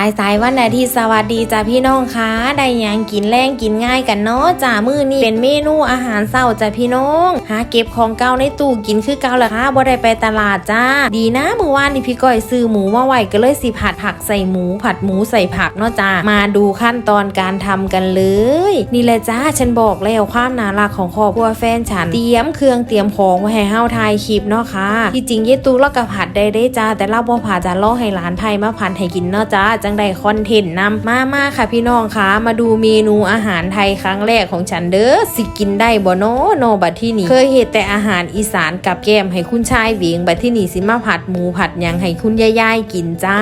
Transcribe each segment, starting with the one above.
ายสายวันอาทิตย์สวัสดีจ้าพี่น้องคะได้ยังกินแรงกินง่ายกันเนาะจ้ามื้อนี้เป็นเมนูอาหารเช้าจ้าพี่น้องหาเก็บของเก่าในตู้กินคือเก่าแหละค่ะบ่ได้ไปตลาดจ้า ดีนะเมื่อวานนี่พี่ก้อยซื้อหมูมาไว้ก็เลยสิผัดผักใส่หมู ผัดหมูใส่ผักเนาะจ้ามาดูขั้นตอนการทำกันเลย นี่แหละจ้าฉันบอกแล้วความน่ารักของครอบครัวแฟนฉันเตรียมเครื่องเตรียมของไว้ให้เฮาถ่ายคลิปเนาะค่ะที่จริงเยตูเราก็ผัดได้ได้จ้าแต่เราบ่ผัดจะล่อให้หลานไทยมาผัดให้กินเนาะจ้าจังได้คอนเทนต์นำมามาค่ะพี่น้องคะมาดูเมนูอาหารไทยครั้งแรกของฉันเด้อสิกินได้บ่เนโนบัดที่นี่เคยเห็นแต่อาหารอีสานกับแกมให้คุณชายเวียงบัดที่นี่สิมาผัดหมูผัดยังให้คุณยายๆกินจ้า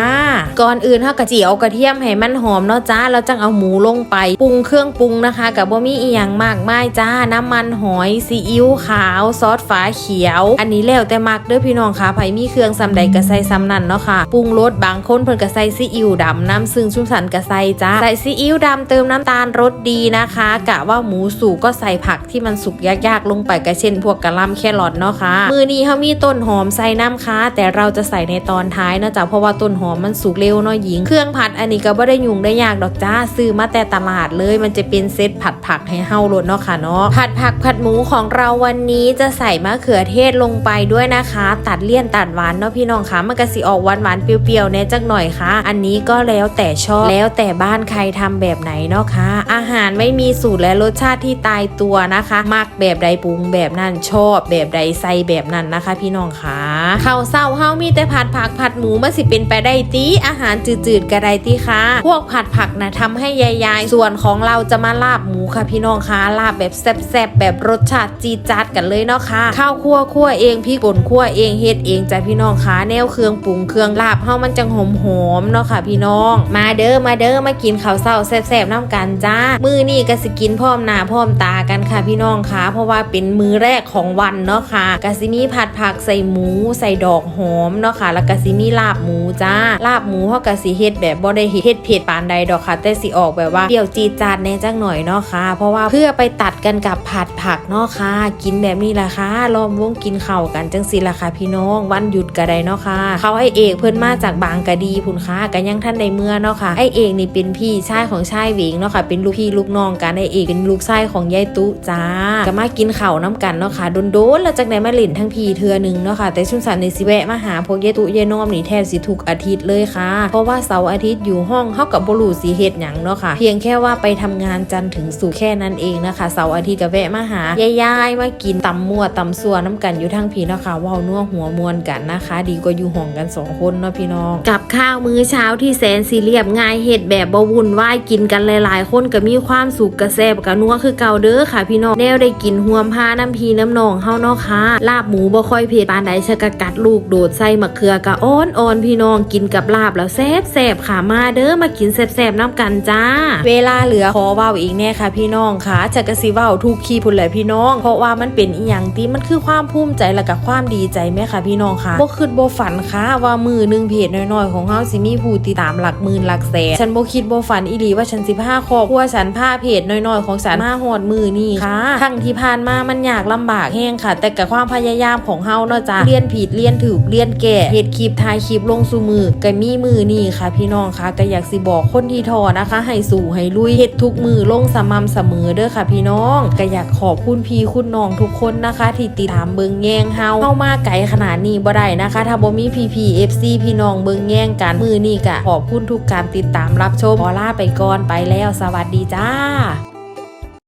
ก่อนอื่นเฮากะเจิเอากระเทียมให้มันหอมเนาะจ้าแล้วจังเอาหมูลงไปปรุงเครื่องปรุงนะคะกับบ่มีอีหยังมากมายจ้าน้ำมันหอยซีอิ๊วขาวซอสฝาเขียว อันนี้แล้วแต่มักเด้อพี่น้องค่ะไผมีเครื่องซำใดก็ใส่ซำนั่นเนาะค่ะปรุงรสบางคนเพิ่นก็ใส่ซีอิ๊วดำน้ำซึ่งชุ่มสันก็ใส่จ้าใส่ซีอิ๊วดำเติมน้ำตาลรสดีนะคะ กะว่าหมูสุกก็ใส่ผักที่มันสุกยากๆลงไปก็เช่น พวกกระล่ำแครอทเนาะค่ะมือนี้เขามีต้นหอมใส่น้ำค่ะแต่เราจะใส่ในตอนท้ายนะจ้ะเพราะว่าต้นหอมมันสุกเร็วเนาะหญิง เครื่องผัดอันนี้ก็บ่ได้ยุ่งได้ยากดอกจ้าซื้อมาแต่ตลาดเลย มันจะเป็นเซตผัดผักให้เฮาลดเนาะค่ะเนาะผัดผักผัดหมูของเราวันนี้จะใส่มะเขือเทศลงไปด้วยนะคะ ตัดเลี่ยนตัดหวานเนาะพี่น้องคะมันก็สิออกหวานหวานเปรี้ยวๆแน่จักหน่อยค่ะ อันนี้ก็็แล้วแต่ชอบแล้วแต่บ้านใครทำแบบไหนเนาะค่ะ อาหารไม่มีสูตรและรสชาติที่ตายตัวนะคะมักแบบใดปรุงแบบนั้นชอบแบบใดใส่แบบนั้นนะคะ พี่น้องคะข้าวเศร้าเฮามีแต่ผัดผักผัดหมูมันสิเป็นไปได้ตีอาหารจืดๆก็ได้ตีค่ะ พวกผัดผักนะทำให้ยายๆ ส่วนของเราจะมาลาบหมูค่ะพี่น้องคะลาบแบบแซ่บๆแบบรสชาติจีจัดกันเลยเนาะค่ะข้าวคั่วคั่วเองพริกป่นคั่วเองเฮ็ดเองจ้ะพี่น้องคะแนวเครื่องปรุงเครื่องลาบเฮามันจังหอมๆเนาะค่ะ พี่น้อง มาเด้อมาเด้อมากินข้าวเศร้าแซ่บๆน้ำกันจ้ามือนี่ก็สิกินพร้อมหน้าพร้อมตากันค่ะพี่น้องคะเพราะว่าเป็นมือแรกของวันเนาะค่ะกะสิมีผัดผักใส่หมู ใส่ดอกหอมเนาะค่ะ แล้วก็สิมีลาบหมูจ้า ลาบหมูเฮากะสิเฮ็ดแบบบ่ได้เฮ็ดเผ็ดปานใดดอกค่ะ แต่สิออกแบบว่าเปรี้ยวจีจาดแน่จังหน่อยเนาะค่ะ เพราะว่าเพื่อไปตัดกันกับผัดผักเนาะค่ะ กินแบบนี้ล่ะค่ะล้อมวงกินข้าวกันจังสิล่ะค่ะพี่น้อง วันหยุดก็ได้เนาะค่ะ เขาไอเอกเพิ่นมาจากบางกะดีพุ่นค่ะกันยังท่านในเมื่อเนาะค่ะ ไอเอกนี่เป็นพี่ชายของชายเวงเนาะค่ะ เป็นลูกพี่ลูกน้องกันไอเอกเป็นลูกชายของยายตุจ้าก็มากินข้าวน้ำกันเนาะค่ะโดนๆแล้วจากไหนมาเล่นทั้งพี่เทือหนึงเนาะค่ะแต่ชุมสันในสิแวะมาหาพวกยายตุยายน้อมนี่แทบสิทุกอาทิตย์เลยค่ะ เพราะว่าเสาร์อาทิตย์อยู่ห้องเฮากับบรูสีเฮ็ดหยังเนาะค่ะ เพียงแค่ว่าไปทำงานจันถึงศุกร์แค่นั้นเองนะคะเสาร์อาทิตย์ก็แวะมาหายายๆมากินตำมั่วตำซัวน้ำกันอยู่ทั้งพี่เนาะค่ะว้าวนัวหัวมวนกันนะคะ ดีกว่าอยู่ห้องกันสองคนเนาะพี่น้องกับข้าวมื้อเช้าที่แสนสีเรียบง่ายเฮ็ดแบบบ่วุ่นวายกินกันหลายๆ คนก็มีความสุขกระแซบกระนัวคือเก่าเด้อค่ะพี่น้องแนวได้กินห่วมผ้าน้ำพีน้ำนองเฮาเนาะค่ะลาบหมูบ่ค่อยเผ็ดปานใดชะกะกัดลูกโดดใส่มะเขือกะอ้อนอ่อนพี่น้องกินกับลาบแล้วแซ่บแซ่บค่ะมาเด้อมากินแซ่บๆน้ำกันจ้า เวลาเหลือขอเว้าอีกแน่ค่ะพี่น้องค่ะจะกะสิเว้าทุกคีพุ่นแหละพี่น้อง เพราะว่ามันเป็นอีหยังที่มันคือความภูมิใจและกับความดีใจแม่ค่ะพี่น้องค่ะบ่คิดบ่ฝันค่ะว่ามือหนึงเพจน้อยๆของเฮาสิมีผู้ติดตามหลักหมื่นหลักแสนฉันบ่คิดบ่ฝันอีหลีว่าฉันสิพาครอบครัวฉันพาเพจน้อยๆ ของฉันมาฮอดมือนี่ค่ะทั้งที่ผ่านมามันยากลำบากแฮงค่ะ แต่กับความพยายามของเฮาเนาะจ้ะเรียนผิดเรียนถูกเรียนแก่เฮ็ดคลิปถ่ายคลิปลงสู่มือก็มีมือนี่ค่ะ พี่น้องค่ะก็อยากสิบอกคนที่ทอนะคะ ให้สู่ให้ลุยเฮ็ดทุกมือลงสม่ำเสมอเด้อค่ะ พี่น้องก็อยากขอบคุณพี่คุณน้องทุกคนนะคะ ที่ติดตามเบิงแย่งเฮาเข้ามาไกลขนาดนี้บ่ได้นะคะ ถ้าบ่มีพี่พีเอฟซีพี่น้องเบิงแย่งกันมือนี่ก็ขอบคุณทุกการติดตามรับชมขอลาไปก่อนไปแล้วสวัสดีจ้า